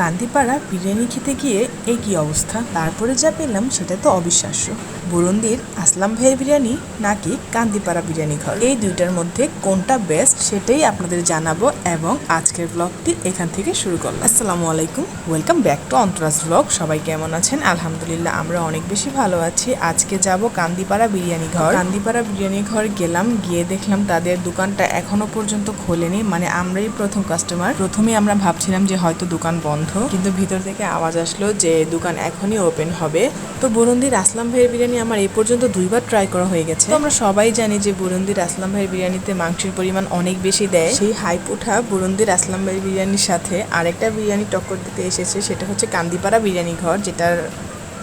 কান্দিপাড়া বিরিয়ানি খেতে গিয়ে এই কী অবস্থা? তারপরে যা পেলাম সেটা তো অবিশ্বাস্য। বুরন্দির আসলাম ভাইয়ের বিরিয়ানি নাকি কান্দিপাড়া বিরিয়ানি ঘর? এই দুইটার মধ্যে কোনটা বেস্ট সেটাই আপনাদের জানাব এবং আজকের ব্লগটি এখান থেকে শুরু করলাম। আসসালামু আলাইকুম ওয়েলকাম ব্যাক টু অন্তরাজ ব্লগ সবাই কেমন আছেন? আলহামদুলিল্লাহ, আমরা অনেক বেশি ভালো আছি। আজকে যাব কান্দিপাড়া বিরিয়ানি ঘর। কান্দিপাড়া বিরিয়ানি ঘর গেলাম, গিয়ে দেখলাম তাদের দোকানটা এখনও পর্যন্ত খোলেনি। মানে আমরাই প্রথম কাস্টমার প্রথমে আমরা ভাবছিলাম যে হয়তো দোকান বন্ধ কিন্তু ভিতর থেকে আওয়াজ আসলো যে দোকান এখনই ওপেন হবে। তো বুরুন্দির আসলাম ভাইয়ের বিরিয়ানি আমার এই পর্যন্ত দুইবার ট্রাই করা হয়ে গেছে। আমরা সবাই জানি যে বুরুন্দির আসলাম ভাইয়ের বিরিয়ানিতে মাংসের পরিমাণ অনেক বেশি দেয়। সেই হাইপ ওঠা বুরুন্দির আসলাম ভাইয়ের বিরিয়ানির সাথে আরেকটা বিরিয়ানি টক্কর দিতে এসেছে, সেটা হচ্ছে কান্দিপাড়া বিরিয়ানি ঘর, যেটার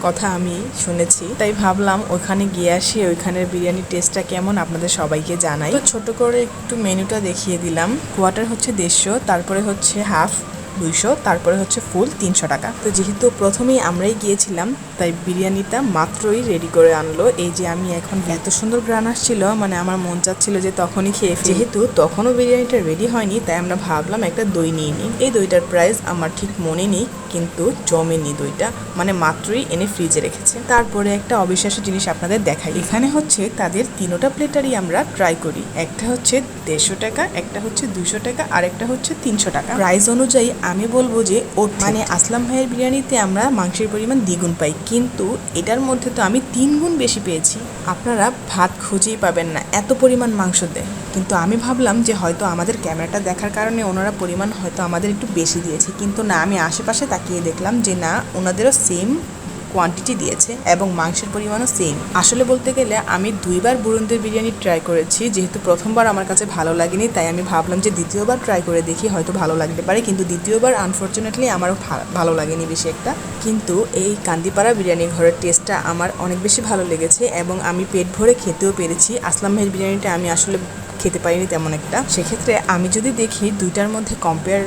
কথা আমি শুনেছি। তাই ভাবলাম ওখানে গিয়ে আসি, ওইখানের বিরিয়ানির টেস্টটা কেমন আপনাদের সবাইকে জানাই। তো ছোট করে একটু মেনুটা দেখিয়ে দিলাম। কোয়াটার হচ্ছে দেড়শো, তারপরে হচ্ছে হাফ দুইশো, তারপরে হচ্ছে ফুল তিনশো টাকা। তো যেহেতু প্রথমেই আমরাই গিয়েছিলাম, তাই বিরিয়ানিটা মাত্রই রেডি করে আনলো। এই যে আমি এখন এত সুন্দর গ্রান আসছিল মানে আমার মন চাচ্ছিল যে তখনই খেয়ে। যেহেতু তখনও বিরিয়ানিটা রেডি হয়নি, তাই আমরা ভাবলাম একটা দই নিয়ে নিই। এই দইটার প্রাইস আমার ঠিক মনে নেই, কিন্তু জমেনি দইটা। মানে মাত্রই এনে ফ্রিজে রেখেছে। তারপরে একটা অবিশ্বাস্য জিনিস আপনাদের দেখাই। এখানে হচ্ছে তাদের তিনোটা প্লেটারই আমরা ট্রাই করি। একটা হচ্ছে দেড়শো টাকা, একটা হচ্ছে দুশো টাকা আর একটা হচ্ছে তিনশো টাকা। প্রাইস অনুযায়ী আমি বলব যে ওর মানে আসলাম ভাইয়ের বিরিয়ানিতে আমরা মাংসের পরিমাণ দ্বিগুণ পাই। কিন্তু এটার মধ্যে তো আমি তিন গুণ বেশি পেয়েছি। আপনারা ভাত খুঁজেই পাবেন না এত পরিমাণ মাংস দেয়। কিন্তু আমি ভাবলাম যে হয়তো আমাদের ক্যামেরাটা দেখার কারণে ওনারা পরিমাণ হয়তো আমাদের একটু বেশি দিয়েছে। কিন্তু না আমি আশেপাশে তাকিয়ে দেখলাম যে না ওনাদেরও সেম কোয়ান্টিটি দিয়েছে এবং মাংসের পরিমাণও সেম আসলে বলতে গেলে আমি দুইবার বুরুন্দের বিরিয়ানি ট্রাই করেছি, যেহেতু প্রথমবার আমার কাছে ভালো লাগেনি, তাই আমি ভাবলাম যে দ্বিতীয়বার ট্রাই করে দেখি, হয়তো ভালো লাগতে পারে, কিন্তু দ্বিতীয়বার আনফর্চুনেটলি আমারও ভালো লাগেনি বেশি একটা। কিন্তু এই কান্দিপাড়া বিরিয়ানি ঘরের টেস্টটা আমার অনেক বেশি ভালো লেগেছে এবং আমি পেট ভরে খেতেও পেরেছি। আসলাম ভাইয়ের বিরিয়ানিটা আমি আসলে খেতে পারিনি তেমন একটা। সেক্ষেত্রে আমি যদি দেখি দুইটার মধ্যে কম্পেয়ার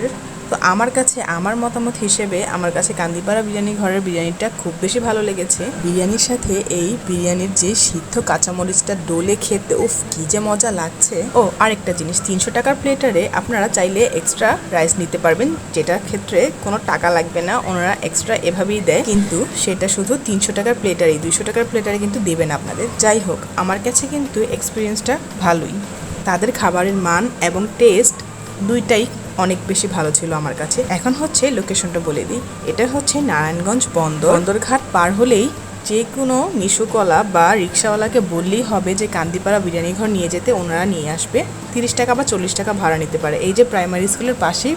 তো আমার কাছে, আমার মতামত হিসেবে আমার কাছে কান্দিপাড়া বিরিয়ানি ঘরের বিরিয়ানিটা খুব বেশি ভালো লেগেছে। বিরিয়ানির সাথে এই বিরিয়ানির যে সিদ্ধ কাঁচামরিচটা ডোলে খেতে, উফ, কি যে মজা লাগছে। ও, আরেকটা জিনিস, তিনশো টাকার প্লেটারে আপনারা চাইলে এক্সট্রা রাইস নিতে পারবেন যেটার ক্ষেত্রে কোনো টাকা লাগবে না, ওনারা এক্সট্রা এভাবেই দেয়। কিন্তু সেটা শুধু তিনশো টাকার প্লেটারেই, দুইশো টাকার প্লেটারে কিন্তু দেবেন আপনাদের। যাই হোক, আমার কাছে কিন্তু এক্সপিরিয়েন্সটা ভালোই। তাদের খাবারের মান এবং টেস্ট দুইটাই অনেক বেশি ভালো ছিল আমার কাছে। এখন হচ্ছে লোকেশনটা বলে দিই। এটা হচ্ছে নারায়ণগঞ্জ বন্দর। বন্দরঘাট পার হলেই যে কোনো মিশুকলা বা রিক্সাওয়ালাকে বললেই হবে যে কান্দিপাড়া বিরিয়ানি ঘর নিয়ে যেতে ওনারা নিয়ে আসবে। তিরিশ টাকা বা চল্লিশ টাকা ভাড়া নিতে পারে। এই যে প্রাইমারি স্কুলের পাশেই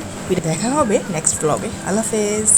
দেখা হবে নেক্সট ব্লগে আল্লাহ হাফেজ।